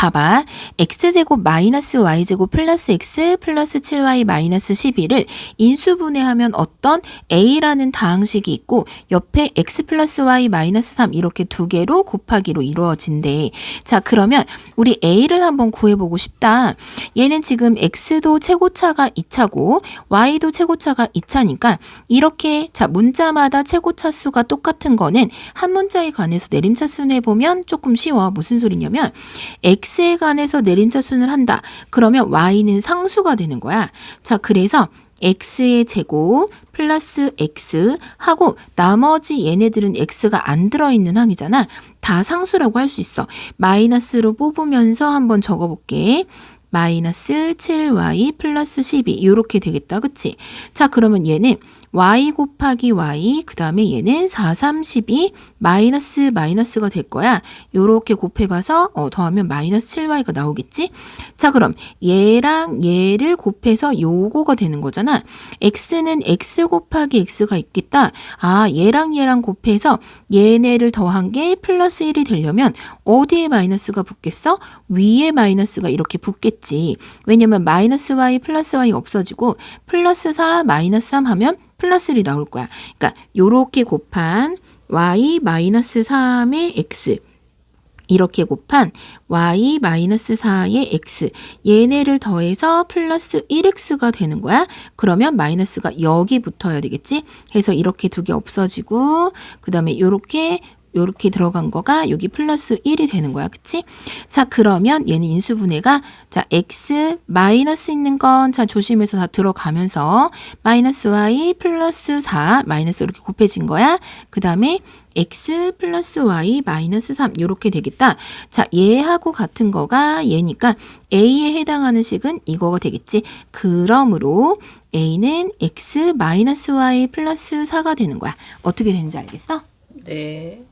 봐봐. x제곱 마이너스 y제곱 플러스 x 플러스 7y 마이너스 12를 인수분해하면 어떤 a라는 다항식이 있고 옆에 x 플러스 y 마이너스 3 이렇게 두 개로 곱하기로 이루어진대. 자 그러면 우리 a를 한번 구해보고 싶다. 얘는 지금 x도 최고차가 2차고 y도 최고차가 2차니까 이렇게 자 문자마다 최고차 수가 똑같은 거는 한 문자에 관해서 내림차 순 해보면 조금 쉬워. 무슨 소리냐면 x 에 관해서 내림차 순을 한다. 그러면 y는 상수가 되는 거야. 자, 그래서 x의 제곱 플러스 x 하고 나머지 얘네들은 x가 안 들어있는 항이잖아. 다 상수라고 할 수 있어. 마이너스로 뽑으면서 한번 적어볼게. 마이너스 7y 플러스 12 이렇게 되겠다. 그치? 자 그러면 얘는 y 곱하기 y 그 다음에 얘는 4, 3, 12 마이너스 마이너스가 될 거야. 요렇게 곱해봐서 어, 더하면 마이너스 7y가 나오겠지? 자 그럼 얘랑 얘를 곱해서 요거가 되는 거잖아. x는 x 곱하기 x가 있겠다. 아 얘랑 얘랑 곱해서 얘네를 더한 게 플러스 1이 되려면 어디에 마이너스가 붙겠어? 위에 마이너스가 이렇게 붙겠지. 왜냐면 마이너스 y 플러스 y 없어지고 플러스 4 마이너스 3 하면 플러스 1이 나올 거야. 그러니까 요렇게 곱한 y 마이너스 3의 x 이렇게 곱한 y 마이너스 4의 x 얘네를 더해서 플러스 1x가 되는 거야. 그러면 마이너스가 여기 붙어야 되겠지? 해서 이렇게 두 개 없어지고 그 다음에 요렇게 요렇게 들어간 거가 여기 플러스 1이 되는 거야. 그치? 자, 그러면 얘는 인수분해가 자, x 마이너스 있는 건 자, 조심해서 다 들어가면서 마이너스 y 플러스 4 마이너스 이렇게 곱해진 거야. 그 다음에 x 플러스 y 마이너스 3 이렇게 되겠다. 자, 얘하고 같은 거가 얘니까 a에 해당하는 식은 이거가 되겠지. 그러므로 a는 x 마이너스 y 플러스 4가 되는 거야. 어떻게 되는지 알겠어? 네.